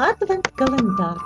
Адвент-календар.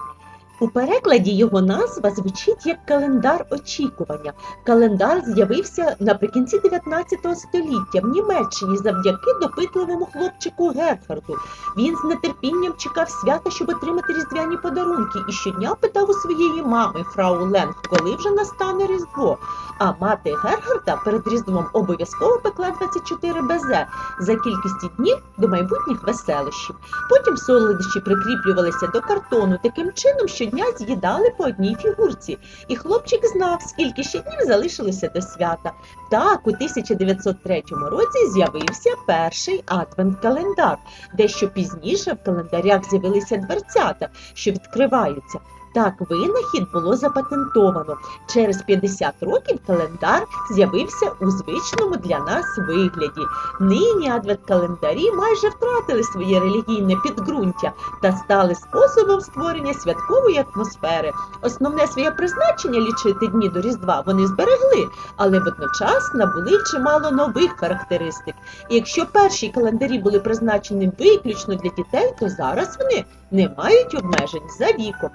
У перекладі його назва звучить як календар очікування. Календар з'явився наприкінці 19 століття в Німеччині завдяки допитливому хлопчику Герхарду. Він з нетерпінням чекав свята, щоб отримати різдвяні подарунки, і щодня питав у своєї мами фрау Ленг, коли вже настане Різдво. А мати Герхарда перед Різдвом обов'язково пекла 24 безе за кількістю днів до майбутніх веселощів. Потім солодощі прикріплювалися до картону таким чином, щодня з'їдали по одній фігурці. І хлопчик знав, скільки ще днів залишилося до свята. Так, у 1903 році з'явився перший адвент-календар. Дещо пізніше в календарях з'явилися дверцята, що відкриваються. Так винахід було запатентовано. Через 50 років календар з'явився у звичному для нас вигляді. Нині адвент-календарі майже втратили своє релігійне підґрунтя та стали способом створення святкової атмосфери. Основне своє призначення лічити дні до Різдва вони зберегли, але водночас набули чимало нових характеристик. І якщо перші календарі були призначені виключно для дітей, то зараз вони не мають обмежень за віком.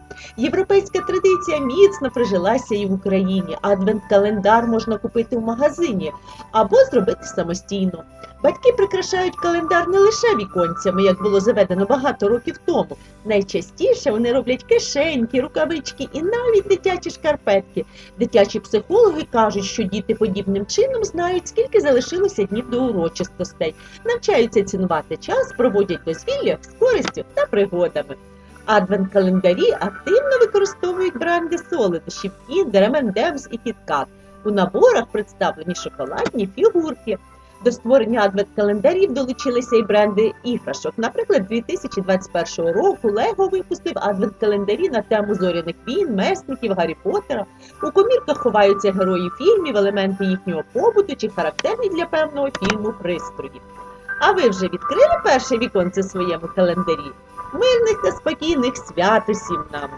Європейська традиція міцно прижилася і в Україні. Адвент-календар можна купити в магазині або зробити самостійно. Батьки прикрашають календар не лише віконцями, як було заведено багато років тому. Найчастіше вони роблять кишеньки, рукавички і навіть дитячі шкарпетки. Дитячі психологи кажуть, що діти подібним чином знають, скільки залишилося днів до урочистостей, навчаються цінувати час, проводять дозвілля з користю та пригодами. Адвент-календарі активно використовують бренди солодощів Kinder, M&M's і KitKat. У наборах представлені шоколадні фігурки. До створення адвент-календарів долучилися і бренди іграшок. Наприклад, 2021 року Лего випустив адвент-календарі на тему зоряних війн, месників, Гаррі Поттера. У комірках ховаються герої фільмів, елементи їхнього побуту чи характерні для певного фільму пристрої. А ви вже відкрили перше віконце своєму календарі? Мирних та спокійних свят усім нам!